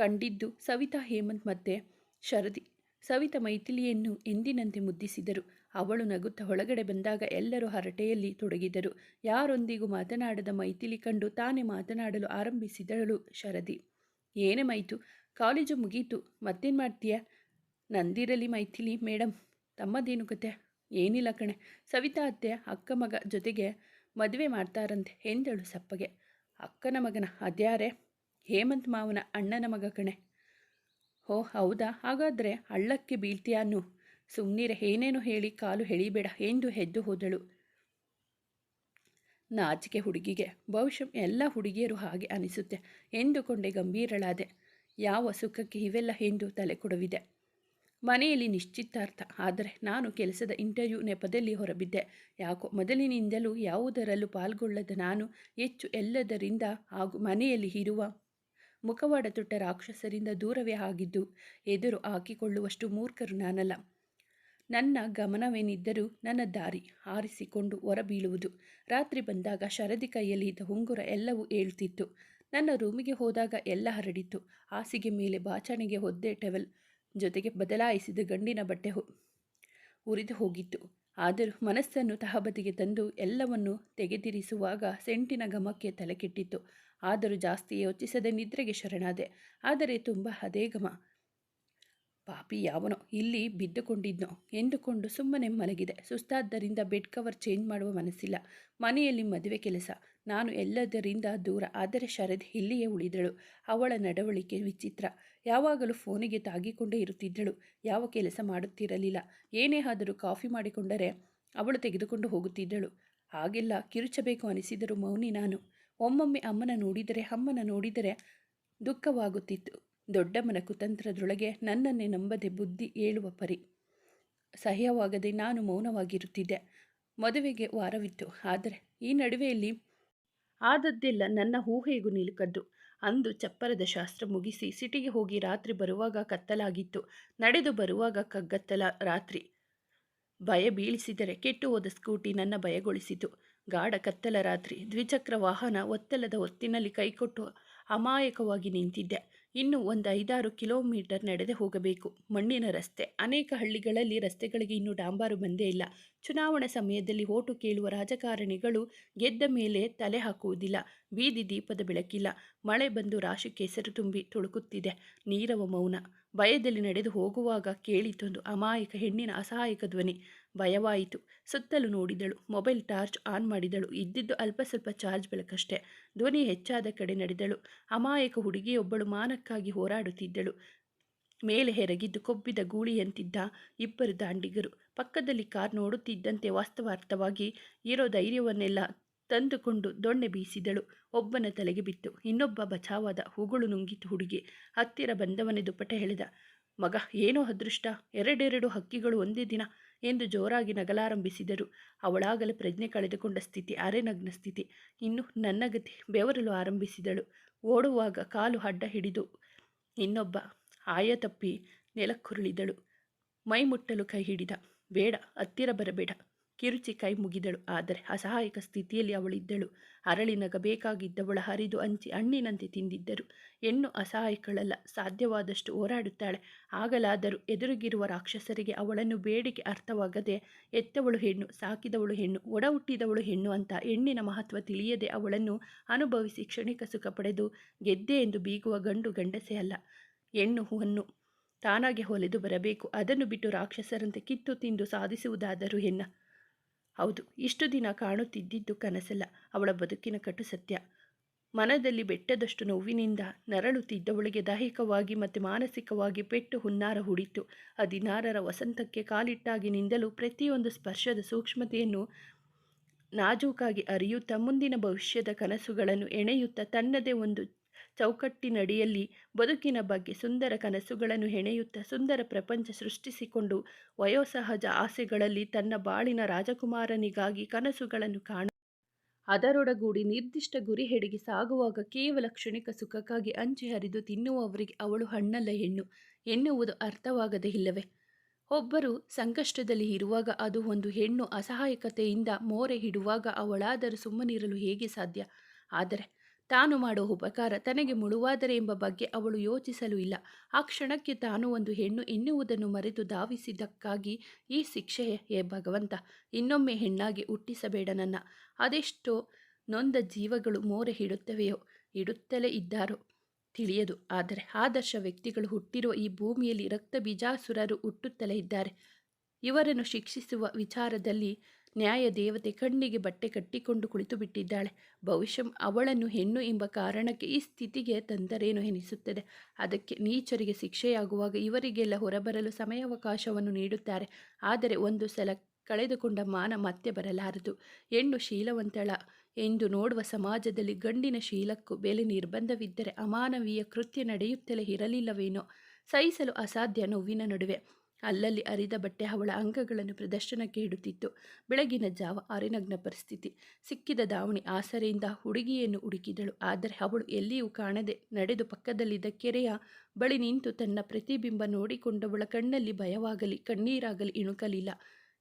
Speaker 1: ಕಂಡಿದ್ದು ಸವಿತಾ ಹೇಮಂತ್ ಮತ್ತೆ ಶರದಿ. ಸವಿತಾ ಮೈಥಿಲಿಯನ್ನು ಎಂದಿನಂತೆ ಮುದ್ದಿಸಿದರು. ಅವಳು ನಗುತ್ತಾ ಒಳಗಡೆ ಬಂದಾಗ ಎಲ್ಲರೂ ಹರಟೆಯಲ್ಲಿ ತೊಡಗಿದರು. ಯಾರೊಂದಿಗೂ ಮಾತನಾಡದ ಮೈಥಿಲಿ ಕಂಡು ತಾನೇ ಮಾತನಾಡಲು ಆರಂಭಿಸಿದಳು ಶರದಿ. ಏನೇ ಮೈತು ಕಾಲೇಜು ಮುಗೀತು, ಮತ್ತೇನು ಮಾಡ್ತೀಯ? ನಂದಿರಲಿ ಮೈಥಿಲಿ ಮೇಡಮ್ ತಮ್ಮದೇನು ಕತೆ? ಏನಿಲ್ಲ ಕಣೆ. ಸವಿತಾ ಅತ್ತೆ, ಅಕ್ಕ ಮಗ ಜೊತೆಗೆ ಮದುವೆ ಮಾಡ್ತಾರಂತೆ ಎಂದಳು ಸಪ್ಪಗೆ. ಅಕ್ಕನ ಮಗನ, ಅದ್ಯಾರೆ? ಹೇಮಂತ್ ಮಾವನ ಅಣ್ಣನ ಮಗ ಕಣೆ. ಓ ಹೌದಾ? ಹಾಗಾದರೆ ಹಳ್ಳಕ್ಕೆ ಬೀಳ್ತೀಯಾನು ಸುಮ್ಮನೀರ ಏನೇನು ಹೇಳಿ ಕಾಲು ಎಳಿಬೇಡ, ಎಂದು ಹೆದ್ದು ಹೋದಳು. ನಾಚಿಕೆ ಹುಡುಗಿಗೆ, ಬಹುಶಃ ಎಲ್ಲ ಹುಡುಗಿಯರು ಹಾಗೆ ಅನಿಸುತ್ತೆ, ಎಂದುಕೊಂಡೆ ಗಂಭೀರಳಾದೆ. ಯಾವ ಸುಖಕ್ಕೆ ಇವೆಲ್ಲ ಎಂದು ತಲೆ ಕೊಡವಿದೆ. ಮನೆಯಲ್ಲಿ ನಿಶ್ಚಿತಾರ್ಥ, ಆದರೆ ನಾನು ಕೆಲಸದ ಇಂಟರ್ವ್ಯೂ ನೆಪದಲ್ಲಿ ಹೊರಬಿದ್ದೆ. ಯಾಕೋ, ಮೊದಲಿನಿಂದಲೂ ಯಾವುದರಲ್ಲೂ ಪಾಲ್ಗೊಳ್ಳದ ನಾನು ಹೆಚ್ಚು ಎಲ್ಲದರಿಂದ ಹಾಗೂ ಮನೆಯಲ್ಲಿ ಇರುವ ಮುಖವಾಡ ತೊಟ್ಟ ರಾಕ್ಷಸರಿಂದ ದೂರವೇ ಆಗಿದ್ದು ಎದುರು ಹಾಕಿಕೊಳ್ಳುವಷ್ಟು ಮೂರ್ಖರು ನಾನಲ್ಲ. ನನ್ನ ಗಮನವೇನಿದ್ದರೂ ನನ್ನ ದಾರಿ ಆರಿಸಿಕೊಂಡು ಹೊರಬೀಳುವುದು. ರಾತ್ರಿ ಬಂದಾಗ ಶರದಿ ಕೈಯಲ್ಲಿ ಇದ್ದ ಉಂಗುರ ಎಲ್ಲವೂ ಏಳುತ್ತಿತ್ತು ನನ್ನ ರೂಮಿಗೆ ಹೋದಾಗ ಎಲ್ಲ ಹರಡಿತ್ತು. ಹಾಸಿಗೆ ಮೇಲೆ ಬಾಚಣಿಗೆ ಒದ್ದೆ ಟೆವೆಲ್ ಜೊತೆಗೆ ಬದಲಾಯಿಸಿದ ಗಂಡಿನ ಬಟ್ಟೆ ಉರಿದು ಹೋಗಿತ್ತು. ಆದರೂ ಮನಸ್ಸನ್ನು ತಹಬದಿಗೆ ತಂದು ಎಲ್ಲವನ್ನು ತೆಗೆದಿರಿಸುವಾಗ ಸೆಂಟಿನ ಘಮಕ್ಕೆ ತಲೆಕೆಟ್ಟಿತ್ತು. ಆದರೂ ಜಾಸ್ತಿ ಯೋಚಿಸದೆ ನಿದ್ರೆಗೆ ಶರಣಾದೆ. ಆದರೆ ತುಂಬ ಹದೇಗಮ ಪಾಪಿ ಯಾವನೋ, ಇಲ್ಲಿ ಬಿದ್ದುಕೊಂಡಿದ್ನೋ ಎಂದುಕೊಂಡು ಸುಮ್ಮನೆ ಮಲಗಿದೆ. ಸುಸ್ತಾದ್ದರಿಂದ ಬೆಡ್ ಕವರ್ ಚೇಂಜ್ ಮಾಡುವ ಮನಸ್ಸಿಲ್ಲ. ಮನೆಯಲ್ಲಿ ಮದುವೆ ಕೆಲಸ. ನಾನು ಎಲ್ಲದರಿಂದ ದೂರ, ಆದರೆ ಶರದ್ ಇಲ್ಲಿಯೇ ಉಳಿದಳು. ಅವಳ ನಡವಳಿಕೆ ವಿಚಿತ್ರ. ಯಾವಾಗಲೂ ಫೋನಿಗೆ ತಾಗಿಕೊಂಡೇ ಇರುತ್ತಿದ್ದಳು. ಯಾವ ಕೆಲಸ ಮಾಡುತ್ತಿರಲಿಲ್ಲ. ಏನೇ ಆದರೂ ಕಾಫಿ ಮಾಡಿಕೊಂಡರೆ ಅವಳು ತೆಗೆದುಕೊಂಡು ಹೋಗುತ್ತಿದ್ದಳು. ಹಾಗೆಲ್ಲ ಕಿರುಚಬೇಕು ಅನಿಸಿದರೂ ಮೌನಿ ನಾನು. ಒಮ್ಮೊಮ್ಮೆ ಅಮ್ಮನ ನೋಡಿದರೆ ಅಮ್ಮನ ನೋಡಿದರೆ ದುಃಖವಾಗುತ್ತಿತ್ತು. ದೊಡ್ಡಮ್ಮನ ಕುತಂತ್ರದೊಳಗೆ ನನ್ನನ್ನೇ ನಂಬದೆ ಬುದ್ಧಿ ಏಳುವ ಪರಿ. ಸಹ್ಯವಾಗದೆ ನಾನು ಮೌನವಾಗಿರುತ್ತಿದ್ದೆ. ಮದುವೆಗೆ ವಾರವಿತ್ತು. ಆದರೆ ಈ ನಡುವೆಯಲ್ಲಿ ಆದದ್ದೆಲ್ಲ ನನ್ನ ಊಹೆಗೂ ನಿಲುಕದ್ದು. ಅಂದು ಚಪ್ಪರದ ಶಾಸ್ತ್ರ ಮುಗಿಸಿ ಸಿಟಿಗೆ ಹೋಗಿ ರಾತ್ರಿ ಬರುವಾಗ ಕತ್ತಲಾಗಿತ್ತು. ನಡೆದು ಬರುವಾಗ ಕಗ್ಗತ್ತಲ ರಾತ್ರಿ. ಭಯ ಬೀಳಿಸಿದರೆ ಕೆಟ್ಟು ಹೋದ ಸ್ಕೂಟಿ ನನ್ನ ಭಯಗೊಳಿಸಿತು. ಗಾಢ ಕತ್ತಲ ರಾತ್ರಿ. ದ್ವಿಚಕ್ರ ವಾಹನ ಒತ್ತಲದ ಹೊತ್ತಿನಲ್ಲಿ ಕೈಕೊಟ್ಟು ಅಮಾಯಕವಾಗಿ ನಿಂತಿದ್ದೆ. ಇನ್ನು ಒಂದು ಐದಾರು ಕಿಲೋಮೀಟರ್ ನಡೆದೇ ಹೋಗಬೇಕು. ಮಣ್ಣಿನ ರಸ್ತೆ. ಅನೇಕ ಹಳ್ಳಿಗಳಲ್ಲಿ ರಸ್ತೆಗಳಿಗೆ ಇನ್ನೂ ಡಾಂಬಾರು ಬಂದೇ ಇಲ್ಲ. ಚುನಾವಣಾ ಸಮಯದಲ್ಲಿ ಓಟು ಕೇಳುವ ರಾಜಕಾರಣಿಗಳು ಗೆದ್ದ ಮೇಲೆ ತಲೆ ಹಾಕುವುದಿಲ್ಲ. ಬೀದಿ ದೀಪದ ಬೆಳಕಿಲ್ಲ. ಮಳೆ ಬಂದು ರಾಶಿ ಕೆಸರು ತುಂಬಿ ತುಳುಕುತ್ತಿದೆ. ನೀರವ ಮೌನ. ಭಯದಲ್ಲಿ ನಡೆದು ಹೋಗುವಾಗ ಕೇಳಿತೊಂದು ಅಮಾಯಕ ಹೆಣ್ಣಿನ ಅಸಹಾಯಕ ಧ್ವನಿ. ಭಯವಾಯಿತು. ಸುತ್ತಲೂ ನೋಡಿದಳು. ಮೊಬೈಲ್ ಟಾರ್ಚ್ ಆನ್ ಮಾಡಿದಳು. ಇದ್ದಿದ್ದು ಅಲ್ಪ ಸ್ವಲ್ಪ ಚಾರ್ಜ್ ಬೆಳಕಷ್ಟೇ. ಧ್ವನಿ ಹೆಚ್ಚಾದ ಕಡೆ ನಡೆದಳು. ಅಮಾಯಕ ಹುಡುಗಿಯೊಬ್ಬಳು ಮಾನಕ್ಕಾಗಿ ಹೋರಾಡುತ್ತಿದ್ದಳು. ಮೇಲೆ ಹೆರಗಿದ್ದು ಕೊಬ್ಬಿದ ಗೂಳಿಯಂತಿದ್ದ ಇಬ್ಬರು ದಾಂಡಿಗರು. ಪಕ್ಕದಲ್ಲಿ ಕಾರ್ ನೋಡುತ್ತಿದ್ದಂತೆ ವಾಸ್ತವಾರ್ಥವಾಗಿ ಇರೋ ಧೈರ್ಯವನ್ನೆಲ್ಲ ತಂದುಕೊಂಡು ದೊಣ್ಣೆ ಬೀಸಿದಳು. ಒಬ್ಬನ ತಲೆಗೆ ಬಿತ್ತು. ಇನ್ನೊಬ್ಬ ಬಚಾವಾದ ಹೂಗಳು ನುಂಗಿತು ಹುಡುಗಿ. ಹತ್ತಿರ ಬಂದವನೇ ದುಪ್ಪಟೆ ಹೇಳಿದ, ಮಗ, ಏನೋ ಅದೃಷ್ಟ. ಎರಡೆರಡು ಹಕ್ಕಿಗಳು ಒಂದೇ ದಿನ. ಎಂದು ಜೋರಾಗಿ ನಗಲಾರಂಭಿಸಿದರು. ಅವಳಾಗಲೇ ಪ್ರಜ್ಞೆ ಕಳೆದುಕೊಂಡ ಸ್ಥಿತಿ ಅರೆನಗ್ನ ಸ್ಥಿತಿ. ಇನ್ನು ನನ್ನ ಗತಿ ಬೆವರಲು ಆರಂಭಿಸಿದಳು. ಓಡುವಾಗ ಕಾಲು ಅಡ್ಡ ಹಿಡಿದು ಇನ್ನೊಬ್ಬ ಆಯ ತಪ್ಪಿ ನೆಲಕ್ಕುರುಳಿದಳು. ಮೈ ಮುಟ್ಟಲು ಕೈ ಹಿಡಿದ. ಬೇಡ, ಹತ್ತಿರ ಬರಬೇಡ. ಕಿರುಚಿ ಕೈ ಮುಗಿದಳು. ಆದರೆ ಅಸಹಾಯಕ ಸ್ಥಿತಿಯಲ್ಲಿ ಅವಳಿದ್ದಳು ಅರಳಿ ನಗಬೇಕಾಗಿದ್ದವಳ ಹರಿದು ಹಂಚಿ ಹಣ್ಣಿನಂತೆ ತಿಂದಿದ್ದರು. ಹೆಣ್ಣು ಅಸಹಾಯಕಳಲ್ಲ, ಸಾಧ್ಯವಾದಷ್ಟು ಹೋರಾಡುತ್ತಾಳೆ. ಆಗಲಾದರೂ ಎದುರಿಗಿರುವ ರಾಕ್ಷಸರಿಗೆ ಅವಳನ್ನು ಬೇಡಿಕೆ ಅರ್ಥವಾಗದೆ ಎತ್ತವಳು ಹೆಣ್ಣು, ಸಾಕಿದವಳು ಹೆಣ್ಣು ಒಡ ಹುಟ್ಟಿದವಳು ಹೆಣ್ಣು ಅಂತ ಹೆಣ್ಣಿನ ಮಹತ್ವ ತಿಳಿಯದೆ ಅವಳನ್ನು ಅನುಭವಿಸಿ ಕ್ಷಣಿಕ ಸುಖ ಪಡೆದು ಗೆದ್ದೆ ಎಂದು ಬೀಗುವ ಗಂಡು ಗಂಡಸೆ ಅಲ್ಲ. ಹೆಣ್ಣು ಹೂವನ್ನು ತಾನಾಗೆ ಹೊಲೆದು ಬರಬೇಕು. ಅದನ್ನು ಬಿಟ್ಟು ರಾಕ್ಷಸರಂತೆ ಕಿತ್ತು ತಿಂದು ಸಾಧಿಸುವುದಾದರೂ ಹೆಣ್ಣ ಹೌದು, ಇಷ್ಟು ದಿನ ಕಾಣುತ್ತಿದ್ದಿದ್ದು ಕನಸಲ್ಲ ಅವಳ ಬದುಕಿನ ಕಟು ಸತ್ಯ. ಮನದಲ್ಲಿ ಬೆಟ್ಟದಷ್ಟು ನೋವಿನಿಂದ ನರಳುತ್ತಿದ್ದವಳಿಗೆ ದೈಹಿಕವಾಗಿ ಮತ್ತು ಮಾನಸಿಕವಾಗಿ ಪೆಟ್ಟು ಹುನ್ನಾರ ಹುಡಿತು ಹದಿನಾರರ ವಸಂತಕ್ಕೆ ಕಾಲಿಟ್ಟಾಗಿನಿಂದಲೂ ಪ್ರತಿಯೊಂದು ಸ್ಪರ್ಶದ ಸೂಕ್ಷ್ಮತೆಯನ್ನು ನಾಜೂಕಾಗಿ ಅರಿಯುತ್ತಾ ಮುಂದಿನ ಭವಿಷ್ಯದ ಕನಸುಗಳನ್ನು ಎಣೆಯುತ್ತಾ ತನ್ನದೇ ಒಂದು ಚೌಕಟ್ಟಿನಡಿಯಲ್ಲಿ ಬದುಕಿನ ಬಗ್ಗೆ ಸುಂದರ ಕನಸುಗಳನ್ನು ಹೆಣೆಯುತ್ತಾ ಸುಂದರ ಪ್ರಪಂಚ ಸೃಷ್ಟಿಸಿಕೊಂಡು ವಯೋಸಹಜ ಆಸೆಗಳಲ್ಲಿ ತನ್ನ ಬಾಳಿನ ರಾಜಕುಮಾರನಿಗಾಗಿ ಕನಸುಗಳನ್ನು ಕಾಣ ಅದರೊಡಗೂಡಿ ನಿರ್ದಿಷ್ಟ ಗುರಿ ಹೆಡೆಗೆ ಸಾಗುವಾಗ ಕೇವಲ ಕ್ಷಣಿಕ ಸುಖಕ್ಕಾಗಿ ಅಂಚೆ ಹರಿದು ತಿನ್ನುವವರಿಗೆ ಅವಳು ಹಣ್ಣಲ್ಲ ಹೆಣ್ಣು ಎನ್ನುವುದು ಅರ್ಥವಾಗದೇ ಇಲ್ಲವೇ? ಒಬ್ಬರು ಸಂಕಷ್ಟದಲ್ಲಿ ಇರುವಾಗ ಅದು ಒಂದು ಹೆಣ್ಣು ಅಸಹಾಯಕತೆಯಿಂದ ಮೋರೆ ಹಿಡುವಾಗ ಅವಳಾದರೂ ಸುಮ್ಮನಿರಲು ಹೇಗೆ ಸಾಧ್ಯ? ಆದರೆ ತಾನು ಮಾಡುವ ಉಪಕಾರ ತನಗೆ ಮುಳುವಾದರೆ ಎಂಬ ಬಗ್ಗೆ ಅವಳು ಯೋಚಿಸಲು ಇಲ್ಲ. ಆ ಕ್ಷಣಕ್ಕೆ ತಾನು ಒಂದು ಹೆಣ್ಣು ಎನ್ನುವುದನ್ನು ಮರೆತು ಧಾವಿಸಿದ್ದಕ್ಕಾಗಿ ಈ ಶಿಕ್ಷೆ ಹೇ ಭಗವಂತ, ಇನ್ನೊಮ್ಮೆ ಹೆಣ್ಣಾಗಿ ಹುಟ್ಟಿಸಬೇಡ ನನ್ನ. ಅದೆಷ್ಟೋ ನೊಂದ ಜೀವಗಳು ಮೋರೆ ಹಿಡುತ್ತವೆಯೋ ಇಡುತ್ತಲೇ ಇದ್ದಾರೋ ತಿಳಿಯದು. ಆದರೆ ಆದರ್ಶ ವ್ಯಕ್ತಿಗಳು ಹುಟ್ಟಿರುವ ಈ ಭೂಮಿಯಲ್ಲಿ ರಕ್ತ ಬೀಜಾಸುರರು ಹುಟ್ಟುತ್ತಲೇ ಇದ್ದಾರೆ. ಇವರನ್ನು ಶಿಕ್ಷಿಸುವ ವಿಚಾರದಲ್ಲಿ ನ್ಯಾಯ ದೇವತೆ ಕಣ್ಣಿಗೆ ಬಟ್ಟೆ ಕಟ್ಟಿಕೊಂಡು ಕುಳಿತು ಬಿಟ್ಟಿದ್ದಾಳೆ. ಬಹುಶಃ ಅವಳನ್ನು ಹೆಣ್ಣು ಎಂಬ ಕಾರಣಕ್ಕೆ ಈ ಸ್ಥಿತಿಗೆ ತಂದರೇನು ಎನಿಸುತ್ತದೆ. ಅದಕ್ಕೆ ನೀಚರಿಗೆ ಶಿಕ್ಷೆಯಾಗುವಾಗ ಇವರಿಗೆಲ್ಲ ಹೊರಬರಲು ಸಮಯಾವಕಾಶವನ್ನು ನೀಡುತ್ತಾರೆ. ಆದರೆ ಒಂದು ಸಲ ಕಳೆದುಕೊಂಡ ಮಾನ ಮತ್ತೆ ಬರಲಾರದು. ಹೆಣ್ಣು ಶೀಲವಂತಳ ಎಂದು ನೋಡುವ ಸಮಾಜದಲ್ಲಿ ಗಂಡಿನ ಶೀಲಕ್ಕೂ ಬೆಲೆ ನಿರ್ಬಂಧವಿದ್ದರೆ ಅಮಾನವೀಯ ಕೃತ್ಯ ನಡೆಯುತ್ತಲೇ ಇರಲಿಲ್ಲವೇನೋ? ಸಹಿಸಲು ಅಸಾಧ್ಯ ನೋವಿನ ನಡುವೆ. ಅಲ್ಲಲ್ಲಿ ಅರಿದ ಬಟ್ಟೆ ಅವಳ ಅಂಗಗಳನ್ನು ಪ್ರದರ್ಶನಕ್ಕೆ ಇಡುತ್ತಿತ್ತು. ಬೆಳಗಿನ ಜಾವ ಅರಿನಗ್ನ ಪರಿಸ್ಥಿತಿ. ಸಿಕ್ಕಿದ ದಾವಣಿ ಆಸರೆಯಿಂದ ಹುಡುಗಿಯನ್ನು ಹುಡುಕಿದಳು. ಆದರೆ ಅವಳು ಎಲ್ಲಿಯೂ ಕಾಣದೆ ನಡೆದು ಪಕ್ಕದಲ್ಲಿದ್ದ ಕೆರೆಯ ಬಳಿ ನಿಂತು ತನ್ನ ಪ್ರತಿಬಿಂಬ ನೋಡಿಕೊಂಡವಳ ಕಣ್ಣಲ್ಲಿ ಭಯವಾಗಲಿ, ಕಣ್ಣೀರಾಗಲಿ ಇಣುಕಲಿಲ್ಲ.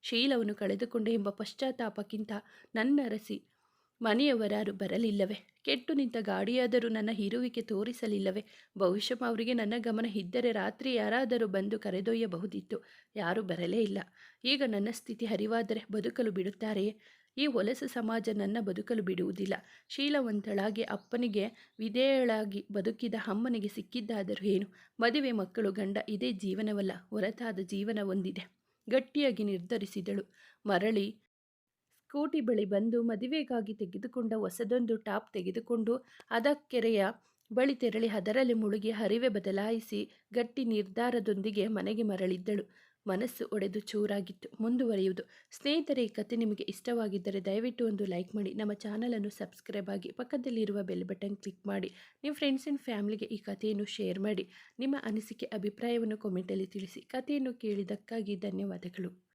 Speaker 1: ಶೀಲವನ್ನು ಕಳೆದುಕೊಂಡೆ ಎಂಬ ಪಶ್ಚಾತ್ತಾಪಕ್ಕಿಂತ ನನ್ನ ರಸಿ ಮನೆಯವರಾರು ಬರಲಿಲ್ಲವೇ. ಕೆಟ್ಟು ನಿಂತ ಗಾಡಿಯಾದರೂ ನನ್ನ ಇರುವಿಕೆ ತೋರಿಸಲಿಲ್ಲವೇ. ಬಹುಶಃ ಅವರಿಗೆ ನನ್ನ ಗಮನ ಇದ್ದರೆ ರಾತ್ರಿ ಯಾರಾದರೂ ಬಂದು ಕರೆದೊಯ್ಯಬಹುದಿತ್ತು. ಯಾರೂ ಬರಲೇ ಇಲ್ಲ. ಈಗ ನನ್ನ ಸ್ಥಿತಿ ಹರಿವಾದರೆ ಬದುಕಲು ಬಿಡುತ್ತಾರೆಯೇ? ಈ ಹೊಲಸು ಸಮಾಜ ನನ್ನ ಬದುಕಲು ಬಿಡುವುದಿಲ್ಲ. ಶೀಲವಂತಳಾಗಿ ಅಪ್ಪನಿಗೆ ವಿಧೇಯಳಾಗಿ ಬದುಕಿದ ಅಮ್ಮನಿಗೆ ಸಿಕ್ಕಿದ್ದಾದರೂ ಏನು? ಮದುವೆ ಮಕ್ಕಳು ಗಂಡ ಇದೇ ಜೀವನವಲ್ಲ, ಹೊರತಾದ ಜೀವನ ಹೊಂದಿದೆ ಗಟ್ಟಿಯಾಗಿ ನಿರ್ಧರಿಸಿದಳು. ಮರಳಿ ಸ್ಕೂಟಿ ಬಳಿ ಬಂದು ಮದುವೆಗಾಗಿ ತೆಗೆದುಕೊಂಡ ಹೊಸದೊಂದು ಟಾಪ್ ತೆಗೆದುಕೊಂಡು ಅದಕ್ಕೆರೆಯ ಬಳಿ ತೆರಳಿ ಅದರಲ್ಲಿ ಮುಳುಗಿ ಹರಿವೆ ಬದಲಾಯಿಸಿ ಗಟ್ಟಿ ನಿರ್ಧಾರದೊಂದಿಗೆ ಮನೆಗೆ ಮರಳಿದ್ದಳು. ಮನಸ್ಸು ಒಡೆದು ಚೂರಾಗಿತ್ತು. ಮುಂದುವರಿಯುವುದು. ಸ್ನೇಹಿತರೆ, ಈ ಕತೆ ನಿಮಗೆ ಇಷ್ಟವಾಗಿದ್ದರೆ ದಯವಿಟ್ಟು ಒಂದು ಲೈಕ್ ಮಾಡಿ. ನಮ್ಮ ಚಾನಲನ್ನು ಸಬ್ಸ್ಕ್ರೈಬ್ ಆಗಿ ಪಕ್ಕದಲ್ಲಿರುವ ಬೆಲ್ ಬಟನ್ ಕ್ಲಿಕ್ ಮಾಡಿ. ನಿಮ್ಮ ಫ್ರೆಂಡ್ಸ್ ಆ್ಯಂಡ್ ಫ್ಯಾಮಿಲಿಗೆ ಈ ಕಥೆಯನ್ನು ಶೇರ್ ಮಾಡಿ. ನಿಮ್ಮ ಅನಿಸಿಕೆ, ಅಭಿಪ್ರಾಯವನ್ನು ಕಾಮೆಂಟಲ್ಲಿ ತಿಳಿಸಿ. ಕಥೆಯನ್ನು ಕೇಳಿದ್ದಕ್ಕಾಗಿ ಧನ್ಯವಾದಗಳು.